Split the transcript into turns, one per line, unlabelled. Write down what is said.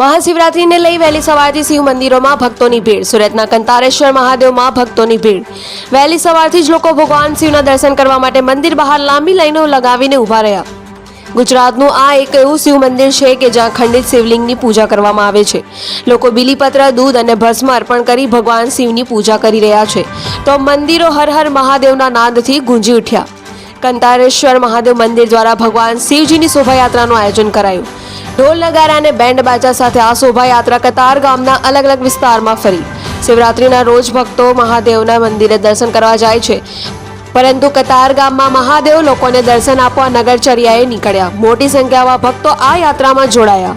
મહાશિવરાત્રીને લઈ વહેલી સવારથી શિવ મંદિરોમાં ભક્તોની ભીડ. સુરતના કંતારેશ્વર મહાદેવમાં ભક્તોની ભીડ. વહેલી સવારથી જ લોકો ભગવાન શિવના દર્શન કરવા માટે મંદિર બહાર લાંબી લાઈનો લગાવીને ઊભા રહ્યા. ગુજરાતનું આ એક એવું શિવ મંદિર છે કે જ્યાં ખંડિત શિવલિંગની પૂજા કરવામાં આવે છે. લોકો બિલીપત્ર, દૂધ અને ભસ્મ અર્પણ કરી ભગવાન શિવની પૂજા કરી રહ્યા છે. તો મંદિરો હર હર મહાદેવના નાદથી ગુંજી ઉઠ્યા. કંતારેશ્વર મહાદેવ મંદિર દ્વારા ભગવાન શિવજીની શોભાયાત્રાનું આયોજન કરાયું. ઢોલ નગારા અને બેન્ડ બાજા સાથે આ શોભાયાત્રા કતાર ગામના અલગ અલગ વિસ્તારમાં ફરી. શિવરાત્રિના રોજ ભક્તો મહાદેવના મંદિરે દર્શન કરવા જાય છે. પરંતુ કતાર ગામમાં મહાદેવ લોકોને દર્શન આપવા નગરચર્યાએ નીકળ્યા. મોટી સંખ્યામાં ભક્તો આ યાત્રામાં જોડાયા.